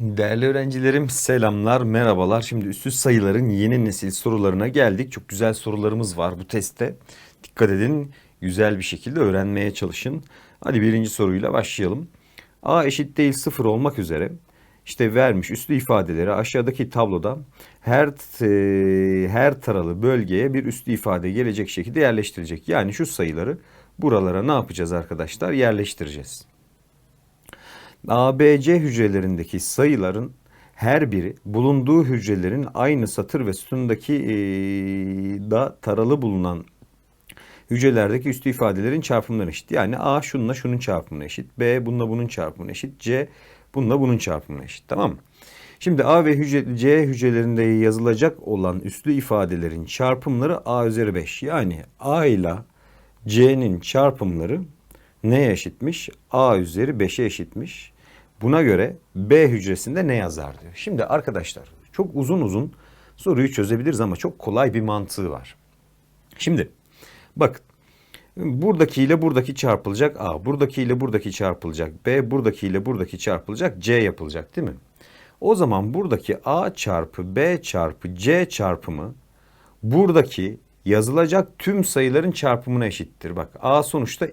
Değerli öğrencilerim selamlar, merhabalar. Şimdi üstü sayıların yeni nesil sorularına geldik. Çok güzel sorularımız var bu testte. Dikkat edin, güzel bir şekilde öğrenmeye çalışın. Hadi birinci soruyla başlayalım. A eşit değil sıfır olmak üzere işte vermiş üslü ifadeleri aşağıdaki tabloda her e, her taralı bölgeye bir üslü ifade gelecek şekilde yerleştirecek. Yani şu sayıları buralara ne yapacağız arkadaşlar? Yerleştireceğiz. ABC hücrelerindeki sayıların her biri bulunduğu hücrelerin aynı satır ve sütundaki e, da taralı bulunan hücrelerdeki üstü ifadelerin çarpımlarına eşit. Yani A şununla şunun çarpımına eşit. B bununla bunun çarpımına eşit. C bununla bunun çarpımına eşit. Tamam mı? Şimdi A ve hücre, C hücrelerinde yazılacak olan üslü ifadelerin çarpımları A üzeri 5. Yani A ile C'nin çarpımları neye eşitmiş? A üzeri 5'e eşitmiş. Buna göre B hücresinde ne yazar diyor. Şimdi arkadaşlar çok uzun uzun soruyu çözebiliriz ama çok kolay bir mantığı var. Şimdi bak buradaki ile buradaki çarpılacak A, buradaki ile buradaki çarpılacak B, buradaki ile buradaki çarpılacak C yapılacak değil mi? O zaman buradaki A çarpı B çarpı C çarpımı buradaki yazılacak tüm sayıların çarpımına eşittir. Bak A sonuçta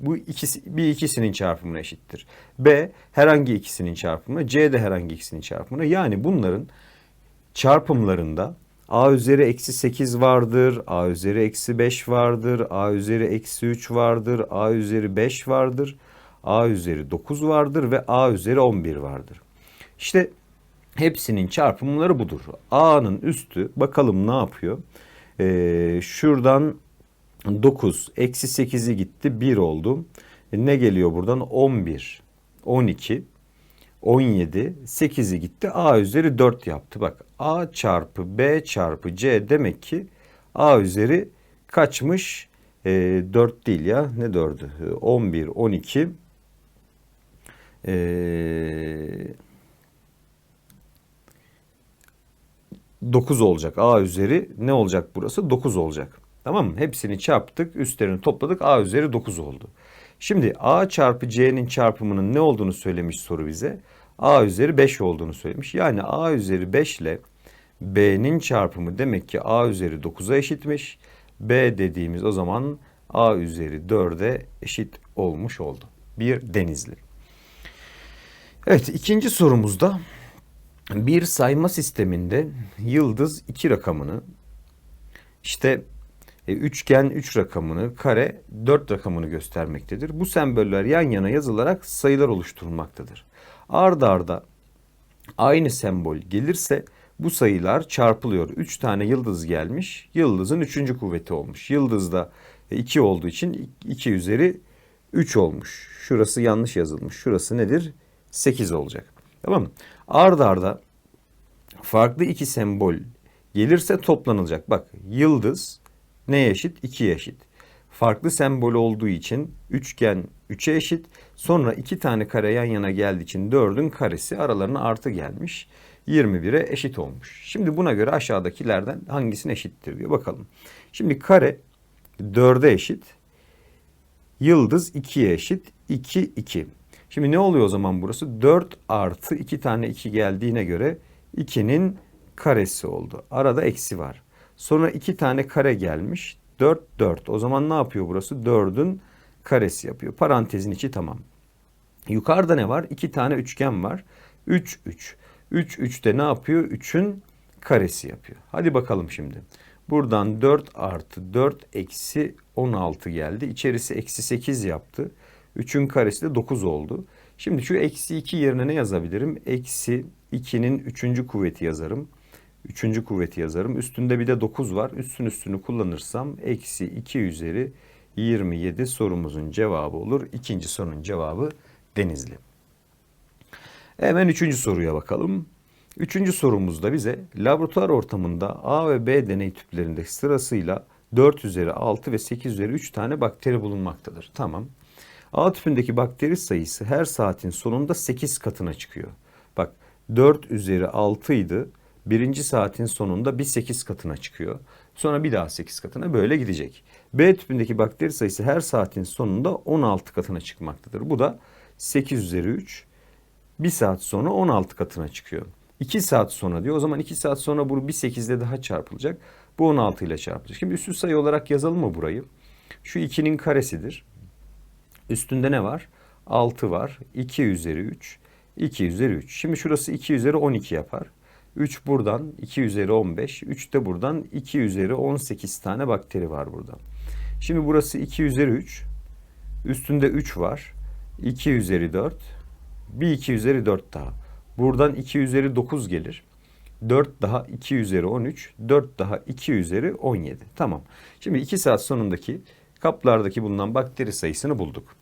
bu ikisi bir ikisinin çarpımına eşittir. B herhangi ikisinin çarpımına, C de herhangi ikisinin çarpımına. Yani bunların çarpımlarında A üzeri eksi 8 vardır, A üzeri eksi 5 vardır, A üzeri eksi 3 vardır, A üzeri 5 vardır, A üzeri 9 vardır ve A üzeri 11 vardır. İşte hepsinin çarpımları budur. A'nın üstü bakalım ne yapıyor? Ee, şuradan 9 eksi 8'i gitti 1 oldu. E, ne geliyor buradan? 11, 12, 17, 8'i gitti. A üzeri 4 yaptı. Bak A çarpı B çarpı C demek ki A üzeri kaçmış? E, 4 değil ya. Ne 4'ü? 11, 12, e, 9 olacak. A üzeri ne olacak burası? 9 olacak. Tamam mı? Hepsini çarptık, üstlerini topladık. A üzeri 9 oldu. Şimdi A çarpı C'nin çarpımının ne olduğunu söylemiş soru bize. A üzeri 5 olduğunu söylemiş. Yani A üzeri 5 ile B'nin çarpımı demek ki A üzeri 9'a eşitmiş. B dediğimiz o zaman A üzeri 4'e eşit olmuş oldu. Bir denizli. Evet ikinci sorumuzda bir sayma sisteminde yıldız 2 rakamını işte üçgen 3 rakamını, kare 4 rakamını göstermektedir. Bu semboller yan yana yazılarak sayılar oluşturulmaktadır. Arda arda aynı sembol gelirse bu sayılar çarpılıyor. 3 tane yıldız gelmiş. Yıldızın 3. kuvveti olmuş. Yıldızda 2 olduğu için 2 üzeri 3 olmuş. Şurası yanlış yazılmış. Şurası nedir? 8 olacak. Tamam mı? Arda arda farklı iki sembol gelirse toplanılacak. Bak yıldız neye eşit? 2'ye eşit. Farklı sembol olduğu için üçgen 3'e eşit. Sonra iki tane kare yan yana geldiği için 4'ün karesi aralarına artı gelmiş. 21'e eşit olmuş. Şimdi buna göre aşağıdakilerden hangisine eşittir diyor bakalım. Şimdi kare 4'e eşit. Yıldız 2'ye eşit. 2, 2. Şimdi ne oluyor o zaman burası? 4 artı 2 tane 2 geldiğine göre 2'nin karesi oldu. Arada eksi var. Sonra 2 tane kare gelmiş. 4, 4. O zaman ne yapıyor burası? 4'ün karesi yapıyor. Parantezin içi tamam. Yukarıda ne var? 2 tane üçgen var. 3, 3. 3, 3 de ne yapıyor? 3'ün karesi yapıyor. Hadi bakalım şimdi. Buradan 4 artı 4 eksi 16 geldi. İçerisi eksi 8 yaptı. 3'ün karesi de 9 oldu. Şimdi şu eksi 2 yerine ne yazabilirim? Eksi 2'nin 3. kuvveti yazarım. 3. kuvveti yazarım. Üstünde bir de 9 var. Üstün üstünü kullanırsam eksi 2 üzeri 27 sorumuzun cevabı olur. İkinci sorunun cevabı Denizli. Hemen üçüncü soruya bakalım. Üçüncü sorumuzda bize laboratuvar ortamında A ve B deney tüplerinde sırasıyla 4 üzeri 6 ve 8 üzeri 3 tane bakteri bulunmaktadır. Tamam. A tüpündeki bakteri sayısı her saatin sonunda 8 katına çıkıyor. Bak 4 üzeri 6 idi. Birinci saatin sonunda bir 8 katına çıkıyor. Sonra bir daha 8 katına böyle gidecek. B tüpündeki bakteri sayısı her saatin sonunda 16 katına çıkmaktadır. Bu da 8 üzeri 3 1 saat sonra 16 katına çıkıyor. 2 saat sonra diyor. O zaman 2 saat sonra bu bir 8 ile daha çarpılacak. Bu 16 ile çarpılacak. Şimdi üstü sayı olarak yazalım mı burayı? Şu 2'nin karesidir. Üstünde ne var? 6 var. 2 üzeri 3. 2 üzeri 3. Şimdi şurası 2 üzeri 12 yapar. 3 buradan 2 üzeri 15. 3 de buradan 2 üzeri 18 tane bakteri var burada. Şimdi burası 2 üzeri 3. Üstünde 3 var. 2 üzeri 4. Bir 2 üzeri 4 daha. Buradan 2 üzeri 9 gelir. 4 daha 2 üzeri 13. 4 daha 2 üzeri 17. Tamam. Şimdi 2 saat sonundaki kaplardaki bulunan bakteri sayısını bulduk.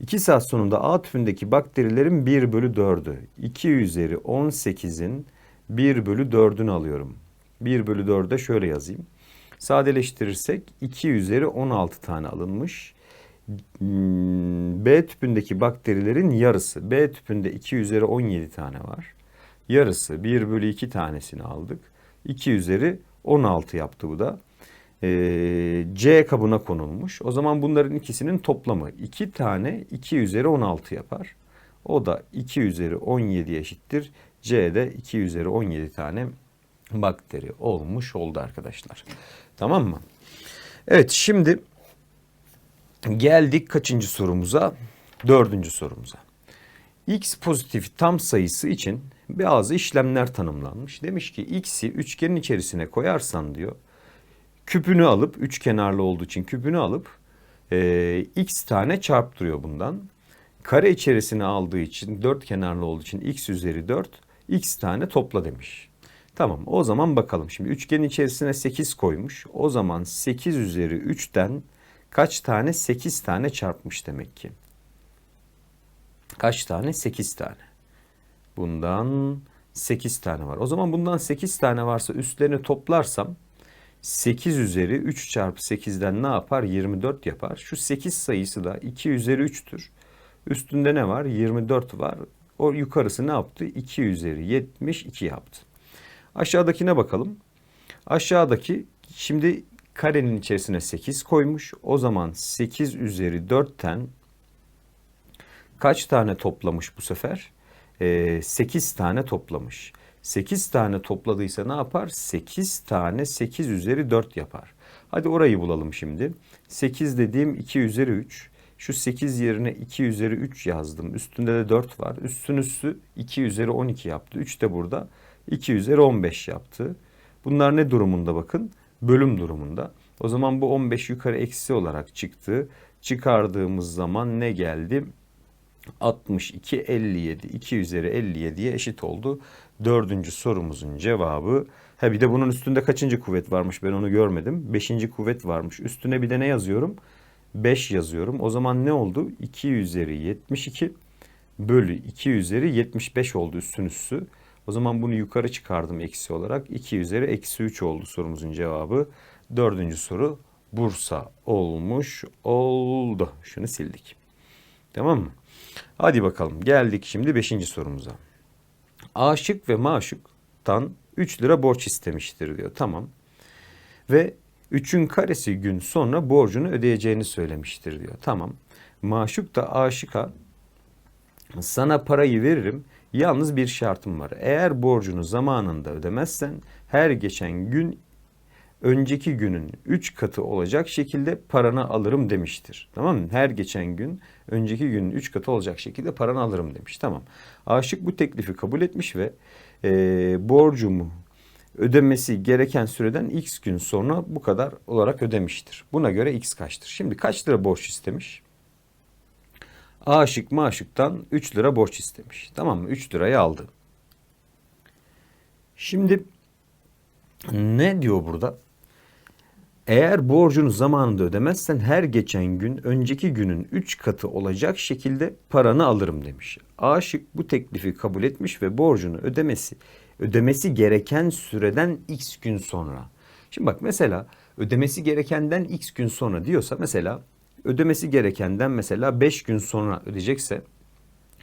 2 saat sonunda A tüpündeki bakterilerin 1 bölü 4'ü. 2 üzeri 18'in 1 bölü 4'ünü alıyorum. 1 bölü 4'e şöyle yazayım. Sadeleştirirsek 2 üzeri 16 tane alınmış. B tüpündeki bakterilerin yarısı. B tüpünde 2 üzeri 17 tane var. Yarısı 1 bölü 2 tanesini aldık. 2 üzeri 16 yaptı bu da. Ee, C kabına konulmuş. O zaman bunların ikisinin toplamı 2 tane 2 üzeri 16 yapar. O da 2 üzeri 17 eşittir. C'de 2 üzeri 17 tane bakteri olmuş oldu arkadaşlar. Tamam mı? Evet şimdi geldik kaçıncı sorumuza? Dördüncü sorumuza. X pozitif tam sayısı için bazı işlemler tanımlanmış. Demiş ki x'i üçgenin içerisine koyarsan diyor küpünü alıp üç kenarlı olduğu için küpünü alıp e, x tane çarptırıyor bundan. Kare içerisine aldığı için dört kenarlı olduğu için x üzeri 4 x tane topla demiş. Tamam o zaman bakalım şimdi üçgenin içerisine 8 koymuş. O zaman 8 üzeri 3'ten kaç tane 8 tane çarpmış demek ki. Kaç tane? 8 tane. Bundan 8 tane var. O zaman bundan 8 tane varsa üstlerini toplarsam 8 üzeri 3 çarpı 8'den ne yapar? 24 yapar. Şu 8 sayısı da 2 üzeri 3'tür. Üstünde ne var? 24 var. O yukarısı ne yaptı? 2 üzeri 72 yaptı. Aşağıdakine bakalım. Aşağıdaki şimdi karenin içerisine 8 koymuş. O zaman 8 üzeri 4'ten kaç tane toplamış bu sefer? Ee, 8 tane toplamış. 8 tane topladıysa ne yapar? 8 tane 8 üzeri 4 yapar. Hadi orayı bulalım şimdi. 8 dediğim 2 üzeri 3. Şu 8 yerine 2 üzeri 3 yazdım. Üstünde de 4 var. Üstün üstü 2 üzeri 12 yaptı. 3 de burada 2 üzeri 15 yaptı. Bunlar ne durumunda bakın? Bölüm durumunda. O zaman bu 15 yukarı eksi olarak çıktı. Çıkardığımız zaman ne geldi? 62, 57, 2 üzeri 57'ye eşit oldu. Dördüncü sorumuzun cevabı. Ha bir de bunun üstünde kaçıncı kuvvet varmış ben onu görmedim. Beşinci kuvvet varmış. Üstüne bir de ne yazıyorum? 5 yazıyorum. O zaman ne oldu? 2 üzeri 72 bölü 2 üzeri 75 oldu üstün üssü. O zaman bunu yukarı çıkardım eksi olarak. 2 üzeri eksi 3 oldu sorumuzun cevabı. Dördüncü soru Bursa olmuş oldu. Şunu sildik. Tamam mı? Hadi bakalım geldik şimdi 5. sorumuza. Aşık ve maşuktan 3 lira borç istemiştir diyor. Tamam. Ve 3'ün karesi gün sonra borcunu ödeyeceğini söylemiştir diyor. Tamam. Maşuk da aşıka sana parayı veririm. Yalnız bir şartım var. Eğer borcunu zamanında ödemezsen her geçen gün önceki günün 3 katı olacak şekilde paranı alırım demiştir. Tamam mı? Her geçen gün önceki günün 3 katı olacak şekilde paranı alırım demiş. Tamam. Aşık bu teklifi kabul etmiş ve e, borcumu ödemesi gereken süreden x gün sonra bu kadar olarak ödemiştir. Buna göre x kaçtır? Şimdi kaç lira borç istemiş? Aşık maşıktan 3 lira borç istemiş. Tamam mı? 3 lirayı aldı. Şimdi ne diyor burada? Eğer borcunu zamanında ödemezsen her geçen gün önceki günün 3 katı olacak şekilde paranı alırım demiş. Aşık bu teklifi kabul etmiş ve borcunu ödemesi ödemesi gereken süreden x gün sonra. Şimdi bak mesela ödemesi gerekenden x gün sonra diyorsa mesela ödemesi gerekenden mesela 5 gün sonra ödeyecekse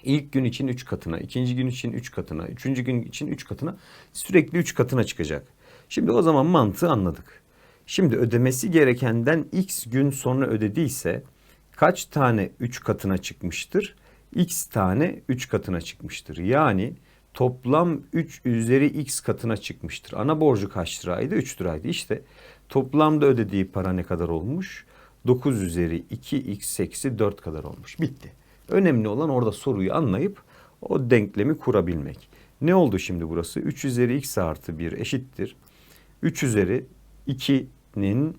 ilk gün için 3 katına, ikinci gün için 3 katına, üçüncü gün için 3 katına sürekli 3 katına çıkacak. Şimdi o zaman mantığı anladık. Şimdi ödemesi gerekenden x gün sonra ödediyse kaç tane 3 katına çıkmıştır? x tane 3 katına çıkmıştır. Yani toplam 3 üzeri x katına çıkmıştır. Ana borcu kaç liraydı? 3 liraydı. İşte toplamda ödediği para ne kadar olmuş? 9 üzeri 2x eksi 4 kadar olmuş. Bitti. Önemli olan orada soruyu anlayıp o denklemi kurabilmek. Ne oldu şimdi burası? 3 üzeri x artı 1 eşittir. 3 üzeri 2'nin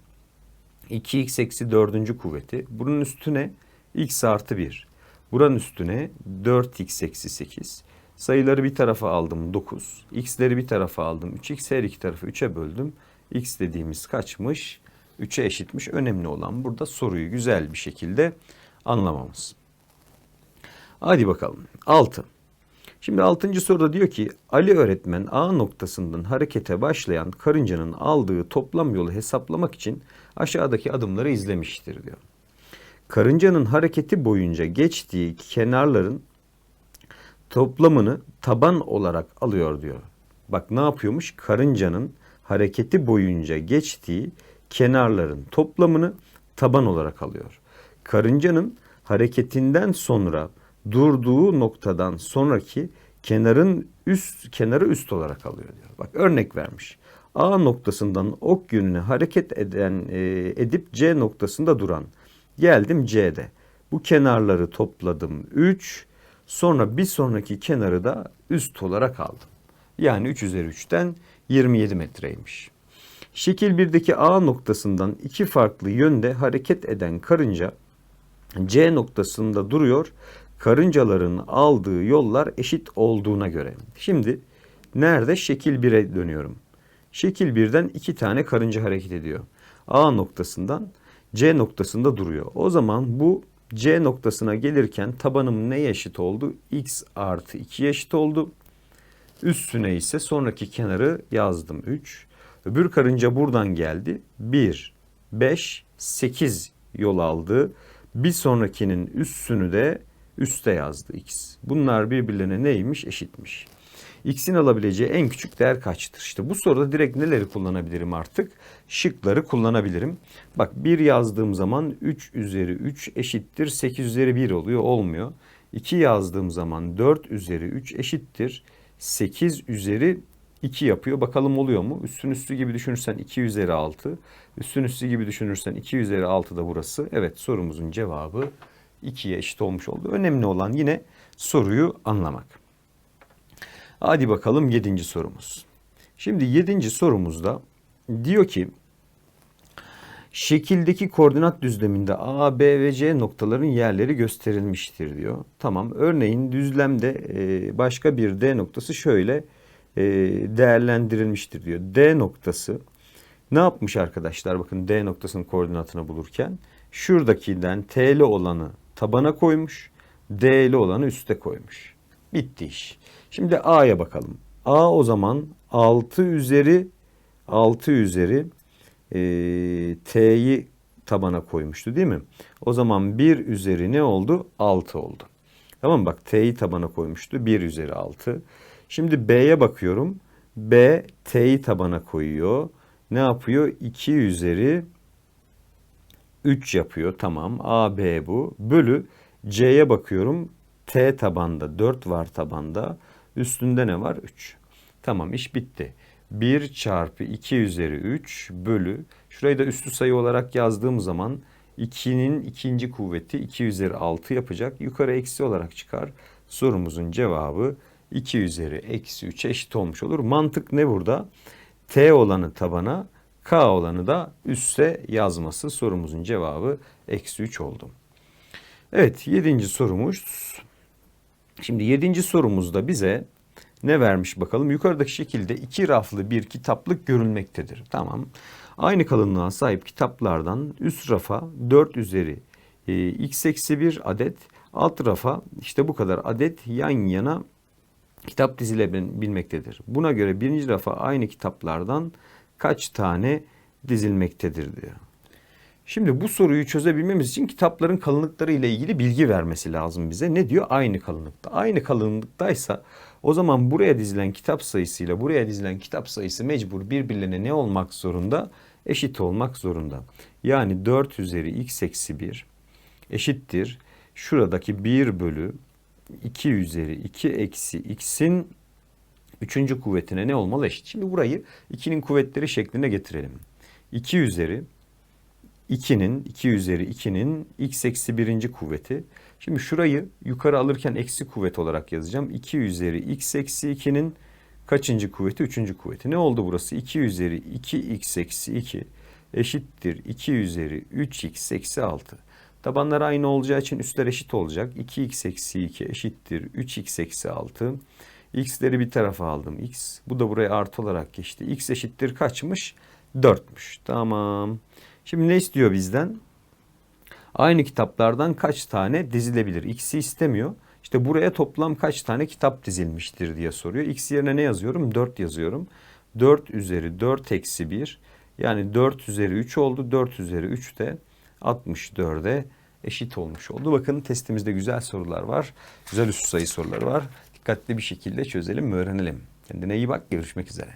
2x eksi 4. kuvveti. Bunun üstüne x artı 1. Buranın üstüne 4x eksi 8. Sayıları bir tarafa aldım 9. X'leri bir tarafa aldım 3x. Her iki tarafı 3'e böldüm. X dediğimiz kaçmış? 3'e eşitmiş. Önemli olan burada soruyu güzel bir şekilde anlamamız. Hadi bakalım. 6. Şimdi 6. soruda diyor ki Ali öğretmen A noktasından harekete başlayan karıncanın aldığı toplam yolu hesaplamak için aşağıdaki adımları izlemiştir diyor. Karıncanın hareketi boyunca geçtiği kenarların toplamını taban olarak alıyor diyor. Bak ne yapıyormuş? Karıncanın hareketi boyunca geçtiği kenarların toplamını taban olarak alıyor. Karıncanın hareketinden sonra durduğu noktadan sonraki kenarın üst kenarı üst olarak alıyor diyor. Bak örnek vermiş. A noktasından ok yönüne hareket eden e, edip C noktasında duran. Geldim C'de. Bu kenarları topladım 3. Sonra bir sonraki kenarı da üst olarak aldım. Yani 3 üzeri 3'ten 27 metreymiş. Şekil 1'deki A noktasından iki farklı yönde hareket eden karınca C noktasında duruyor. Karıncaların aldığı yollar eşit olduğuna göre. Şimdi nerede? Şekil 1'e dönüyorum. Şekil 1'den iki tane karınca hareket ediyor. A noktasından C noktasında duruyor. O zaman bu C noktasına gelirken tabanım neye eşit oldu? X artı 2 eşit oldu. Üstüne ise sonraki kenarı yazdım 3. Öbür karınca buradan geldi. 1, 5, 8 yol aldı. Bir sonrakinin üstünü de üste yazdı x. Bunlar birbirlerine neymiş? Eşitmiş. X'in alabileceği en küçük değer kaçtır? İşte bu soruda direkt neleri kullanabilirim artık? Şıkları kullanabilirim. Bak 1 yazdığım zaman 3 üzeri 3 eşittir 8 üzeri 1 oluyor. Olmuyor. 2 yazdığım zaman 4 üzeri 3 eşittir 8 üzeri 2 yapıyor. Bakalım oluyor mu? Üstün üstü gibi düşünürsen 2 üzeri 6. Üstün üstü gibi düşünürsen 2 üzeri 6 da burası. Evet sorumuzun cevabı 2'ye eşit olmuş oldu. Önemli olan yine soruyu anlamak. Hadi bakalım 7. sorumuz. Şimdi 7. sorumuzda diyor ki şekildeki koordinat düzleminde A, B ve C noktaların yerleri gösterilmiştir diyor. Tamam örneğin düzlemde e, başka bir D noktası şöyle e, değerlendirilmiştir diyor. D noktası ne yapmış arkadaşlar? Bakın D noktasının koordinatını bulurken şuradakinden T'li olanı tabana koymuş, D'li olanı üste koymuş. Bitti iş. Şimdi A'ya bakalım. A o zaman 6 üzeri 6 üzeri e, T'yi tabana koymuştu değil mi? O zaman 1 üzeri ne oldu? 6 oldu. Tamam bak T'yi tabana koymuştu. 1 üzeri 6. Şimdi B'ye bakıyorum. B T'yi tabana koyuyor. Ne yapıyor? 2 üzeri 3 yapıyor. Tamam. A, B bu. Bölü C'ye bakıyorum. T tabanda 4 var tabanda. Üstünde ne var? 3. Tamam iş bitti. 1 çarpı 2 üzeri 3 bölü. Şurayı da üstü sayı olarak yazdığım zaman 2'nin ikinci kuvveti 2 üzeri 6 yapacak. Yukarı eksi olarak çıkar. Sorumuzun cevabı 2 üzeri eksi 3 eşit olmuş olur. Mantık ne burada? T olanı tabana, K olanı da üste yazması. Sorumuzun cevabı eksi 3 oldu. Evet yedinci sorumuz. Şimdi yedinci sorumuzda bize ne vermiş bakalım. Yukarıdaki şekilde iki raflı bir kitaplık görülmektedir. Tamam. Aynı kalınlığa sahip kitaplardan üst rafa 4 üzeri e, x eksi 1 adet alt rafa işte bu kadar adet yan yana kitap dizilebilmektedir. Buna göre birinci rafa aynı kitaplardan kaç tane dizilmektedir diyor. Şimdi bu soruyu çözebilmemiz için kitapların kalınlıkları ile ilgili bilgi vermesi lazım bize. Ne diyor? Aynı kalınlıkta. Aynı kalınlıktaysa o zaman buraya dizilen kitap sayısıyla buraya dizilen kitap sayısı mecbur birbirlerine ne olmak zorunda? Eşit olmak zorunda. Yani 4 üzeri x eksi 1 eşittir. Şuradaki 1 bölü 2 üzeri 2 eksi x'in üçüncü kuvvetine ne olmalı eşit? Şimdi burayı 2'nin kuvvetleri şekline getirelim. 2 üzeri 2'nin 2 üzeri 2'nin x eksi birinci kuvveti. Şimdi şurayı yukarı alırken eksi kuvvet olarak yazacağım. 2 üzeri x eksi 2'nin kaçıncı kuvveti? Üçüncü kuvveti. Ne oldu burası? 2 üzeri 2x eksi 2 eşittir 2 üzeri 3x eksi 6. Tabanlar aynı olacağı için üstler eşit olacak. 2x eksi 2 eşittir 3x eksi 6. X'leri bir tarafa aldım. X. Bu da buraya artı olarak geçti. X eşittir kaçmış? 4'müş. Tamam. Şimdi ne istiyor bizden? Aynı kitaplardan kaç tane dizilebilir? X'i istemiyor. İşte buraya toplam kaç tane kitap dizilmiştir diye soruyor. X yerine ne yazıyorum? 4 yazıyorum. 4 üzeri 4 eksi 1. Yani 4 üzeri 3 oldu. 4 üzeri 3 de 64'e eşit olmuş oldu. Bakın testimizde güzel sorular var. Güzel üst sayı soruları var. Dikkatli bir şekilde çözelim öğrenelim. Kendine iyi bak. Görüşmek üzere.